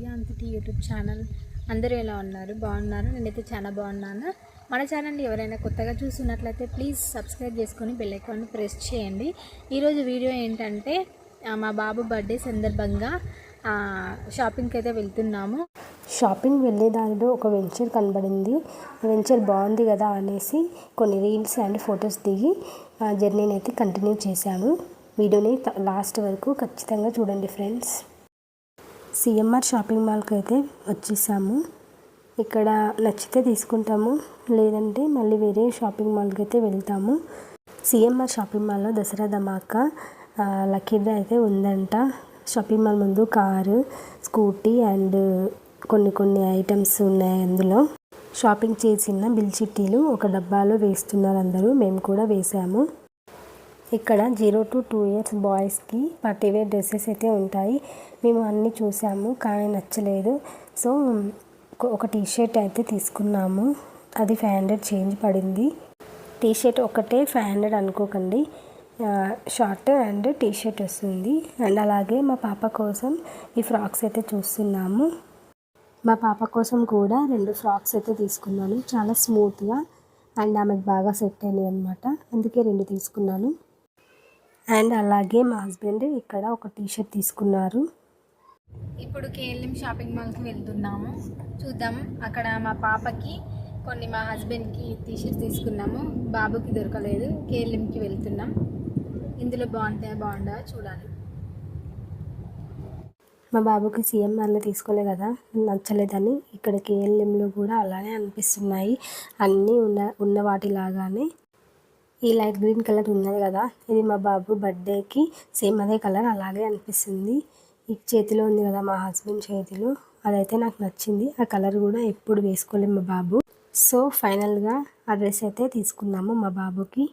దివ్యాంతిటి YouTube channel. అందరూ ఎలా ఉన్నారు? బాగున్నారు? నేనైతే చాలా బాగున్నాను. మన ఛానల్ని ఎవరైనా కొత్తగా చూస్తున్నట్లయితే ప్లీజ్ సబ్స్క్రైబ్ చేసుకొని బెల్ ఐకాన్ని ప్రెస్ చేయండి. ఈరోజు వీడియో ఏంటంటే మా బాబు బర్త్డే సందర్భంగా షాపింగ్కి అయితే వెళ్తున్నాము. షాపింగ్ వెళ్ళే దానిలో ఒక వెంచర్ కనబడింది. వెంచర్ బాగుంది కదా అనేసి కొన్ని రీల్స్ అండ్ ఫొటోస్ దిగి జర్నీని అయితే కంటిన్యూ చేశాము వీడియోని లాస్ట్ వరకు ఖచ్చితంగా చూడండి ఫ్రెండ్స్. సిఎంఆర్ షాపింగ్ మాల్కి అయితే వచ్చేసాము. ఇక్కడ నచ్చితే తీసుకుంటాము లేదంటే మళ్ళీ వేరే షాపింగ్ మాల్కి అయితే వెళ్తాము. సిఎంఆర్ షాపింగ్ మాల్లో దసరా ధమాక ఆ, అయితే ఉందంట. షాపింగ్ మాల్ ముందు కారు స్కూటీ అండ్ కొన్ని కొన్ని ఐటమ్స్ ఉన్నాయి అందులో. షాపింగ్ చేసిన బిల్ చిట్టీలు ఒక డబ్బాలో వేస్తున్నారు అందరూ మేము కూడా వేసాము. ఇక్కడ జీరో టు టూ ఇయర్స్ బాయ్స్కి పార్టీవేర్ డ్రెస్సెస్ అయితే ఉంటాయి. మేము అన్నీ చూసాము కానీ నచ్చలేదు. సో ఒక- టీ షర్ట్ అయితే తీసుకున్నాము. అది ఫైవ్ హండ్రెడ్ చేంజ్ పడింది. టీ షర్ట్ ఒకటే ఫైవ్ హండ్రెడ్ అనుకోకండి షార్ట్ అండ్ టీ షర్ట్ వస్తుంది. అండ్ అలాగే మా పాప కోసం ఈ ఫ్రాక్స్ అయితే చూస్తున్నాము. మా పాప కోసం కూడా రెండు ఫ్రాక్స్ అయితే తీసుకున్నాను. చాలా స్మూత్గా అండ్ ఆమెకు బాగా సెట్ అయినాయి అనమాట అందుకే రెండు తీసుకున్నాను. అండ్ అలాగే మా హస్బెండ్ ఇక్కడ ఒక టీ షర్ట్ తీసుకున్నారు. ఇప్పుడు కేఎల్ఎం షాపింగ్ మాల్కి వెళ్తున్నాము. చూద్దాం. అక్కడ మా పాపకి కొన్ని మా హస్బెండ్కి టీషర్ట్స్ తీసుకున్నాము. బాబుకి దొరకలేదు. కేఎల్ఎంకి వెళ్తున్నాం. ఇందులో బాగుంటాయా బాగుండా చూడాలి. మా బాబుకి సీఎంఆర్లో తీసుకోలే కదా. నచ్చలేదని ఇక్కడ కేఎల్ఎంలో కూడా అలానే అనిపిస్తున్నాయి. అన్నీ ఉన్న ఉన్న వాటిలాగానే ఈ లైట్ గ్రీన్ కలర్ ఉన్నది కదా. ఇది మా బాబు బర్త్డేకి సేమ్ అదే కలర్ అలాగే అనిపిస్తుంది. ఈ చేతిలో ఉంది కదా మా హస్బెండ్ చేతిలో. అదైతే నాకు నచ్చింది. ఆ కలర్ కూడా ఎప్పుడు వేసుకోలేము మా బాబు. సో ఫైనల్గా ఆ డ్రెస్ అయితే తీసుకున్నాము మా బాబుకి.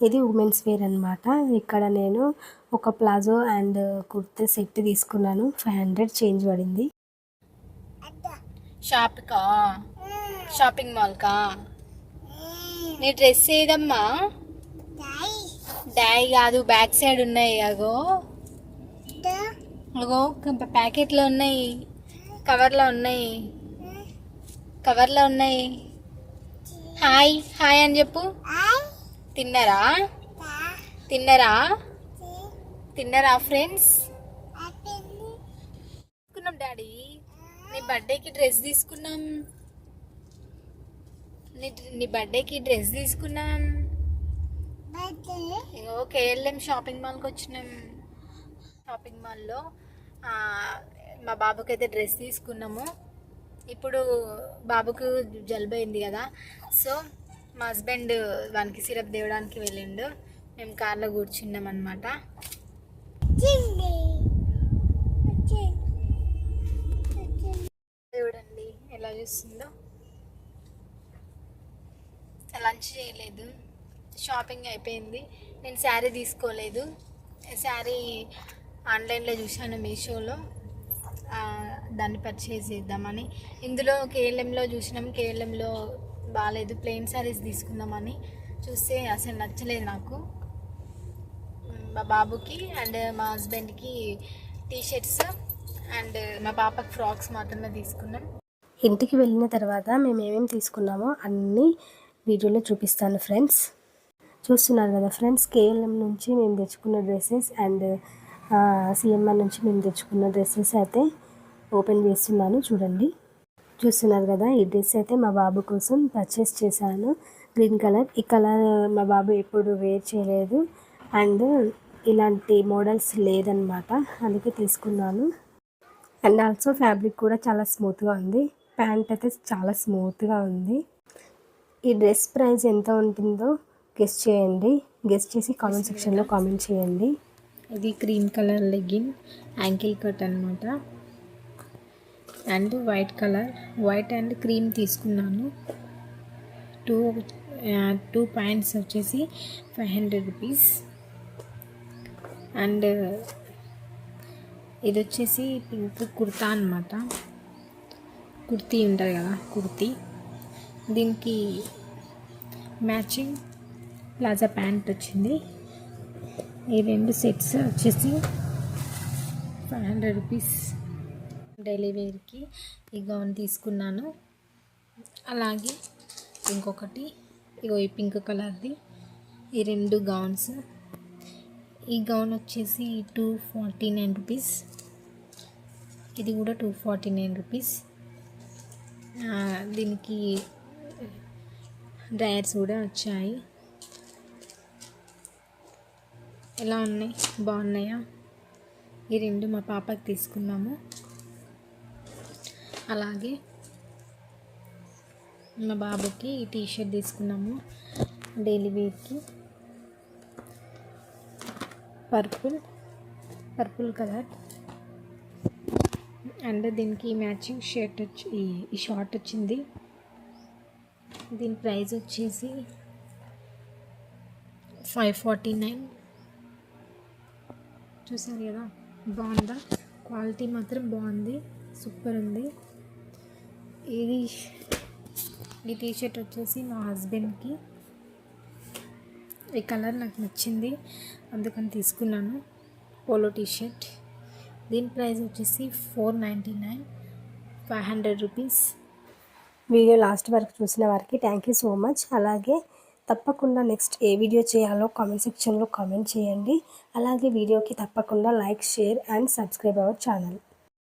ఇది ఉమెన్స్ వేర్ అనమాట ఇక్కడ నేను ఒక ప్లాజో అండ్ కుర్తా సెట్ తీసుకున్నాను. ఫైవ్ హండ్రెడ్ చేంజ్ పడింది. షాప్కా? షాపింగ్ మాల్కా? నీ డ్రెస్ ఏదమ్మా? డాయ్ కాదు బ్యాక్ సైడ్ ఉన్నాయి అగో. అగో ప్యాకెట్లో ఉన్నాయి కవర్లో ఉన్నాయి కవర్లో ఉన్నాయి. హాయ్ హాయ్ అని చెప్పు. తిన్నారా? తిన్నారా? తిన్నారా ఫ్రెండ్స్? తీసుకున్నాం డాడీ. నీ బర్త్డేకి డ్రెస్ తీసుకున్నాం. నీ నీ బర్త్డేకి డ్రెస్ తీసుకున్నాం. ఇగో కేఎల్ఎం షాపింగ్ మాల్కి వచ్చినాం. షాపింగ్ మాల్లో మా బాబుకి అయితే డ్రెస్ తీసుకున్నాము. ఇప్పుడు బాబుకు జలుబు అయింది కదా. సో మా హస్బెండ్ వానికి సిరప్ తేవడానికి వెళ్ళిండు. మేము కార్లో కూర్చున్నాం అనమాట చూడండి ఎలా చూస్తుందో. లంచ్ చేయలేదు. షాపింగ్ అయిపోయింది. నేను శారీ తీసుకోలేదు. శారీ ఆన్లైన్లో చూశాను మీషోలో. దాన్ని పర్చేజ్ చేద్దామని. ఇందులో కేఎల్ఎంలో చూసినాం. కేఎల్ఎంలో బాగాలేదు ప్లెయిన్ శారీస్ తీసుకుందామని. చూస్తే అసలు నచ్చలేదు నాకు. మా బాబుకి అండ్ మా హస్బెండ్కి టీ షర్ట్స్ అండ్ మా పాపకి ఫ్రాక్స్ మాత్రమే తీసుకున్నాం. ఇంటికి వెళ్ళిన తర్వాత మేము ఏమేమి తీసుకున్నామో అన్నీ వీడియోలో చూపిస్తాను ఫ్రెండ్స్. చూస్తున్నారు కదా ఫ్రెండ్స్ కేఎల్ఎం నుంచి మేము తెచ్చుకున్న డ్రెస్సెస్ అండ్ సిఎంఆర్ నుంచి మేము తెచ్చుకున్న డ్రెస్సెస్ అయితే ఓపెన్ చేస్తున్నాను చూడండి. చూస్తున్నారు కదా ఈ డ్రెస్ అయితే మా బాబు కోసం పర్చేస్ చేశాను. గ్రీన్ కలర్ ఈ కలర్ మా బాబు ఎప్పుడు వేర్ చేయలేదు. అండ్ ఇలాంటి మోడల్స్ లేదనమాట అందుకే తీసుకున్నాను. అండ్ ఆల్సో ఫ్యాబ్రిక్ కూడా చాలా స్మూత్గా ఉంది. ప్యాంట్ అయితే చాలా స్మూత్గా ఉంది. ఈ డ్రెస్ ప్రైస్ ఎంత ఉంటుందో గెస్ చేయండి. గెస్ట్ చేసి కామెంట్ సెక్షన్లో కామెంట్ చేయండి. ఇది cream colour leggin ankle cut అనమాట and white colour. White and cream తీసుకున్నాను. టూ టూ ప్యాంట్స్ వచ్చేసి ఫైవ్ హండ్రెడ్ రూపీస్. అండ్ ఇది వచ్చేసి పింక్ కుర్తా అనమాట కుర్తీ ఉంటుంది కదా కుర్తీ. దీనికి మ్యాచింగ్ ప్లాజా ప్యాంట్ వచ్చింది. ఈ రెండు సెట్స్ వచ్చేసి ఫైవ్ హండ్రెడ్ రూపీస్. డైలీ వేర్కి ఈ గౌన్ తీసుకున్నాను. అలాగే ఇంకొకటి ఇగో ఈ పింక్ కలర్ది. ఈ రెండు గౌన్స్. ఈ గౌన్ వచ్చేసి టూ ఫార్టీ నైన్ రూపీస్. ఇది కూడా టూ ఫార్టీ నైన్ రూపీస్. దీనికి డ్రయర్స్ కూడా వచ్చాయి. ఎలా ఉన్నాయి? బాగున్నాయా? ఈ రెండు మా పాపకి తీసుకున్నాము. అలాగే మా బాబుకి ఈ టీ షర్ట్ తీసుకున్నాము. డైలీ వేర్కి. Purple purple colour. అండ్ దీనికి మ్యాచింగ్ షర్ట్ వచ్చి ఈ- ఈ షార్ట్ వచ్చింది. దీని ప్రైస్ వచ్చేసి ఫైవ్ ఫార్టీ నైన్. చూసారు కదా? బాగుందా? క్వాలిటీ మాత్రం బాగుంది. సూపర్ ఉంది. ఇది ఈ టీ షర్ట్ వచ్చేసి మా హస్బెండ్కి. ఈ కలర్ నాకు నచ్చింది. అందుకని తీసుకున్నాను. పోలో టీ షర్ట్ దీని ప్రైస్ వచ్చేసి four ninety nine. Five hundred rupees. Video last వరకు చూసిన వారికి థ్యాంక్ యూ సో మచ్ అలాగే తప్పకుండా నెక్స్ట్ ఏ వీడియో చేయాలో కామెంట్ సెక్షన్లో కామెంట్ చేయండి. అలాగే వీడియోకి తప్పకుండా like share and subscribe our channel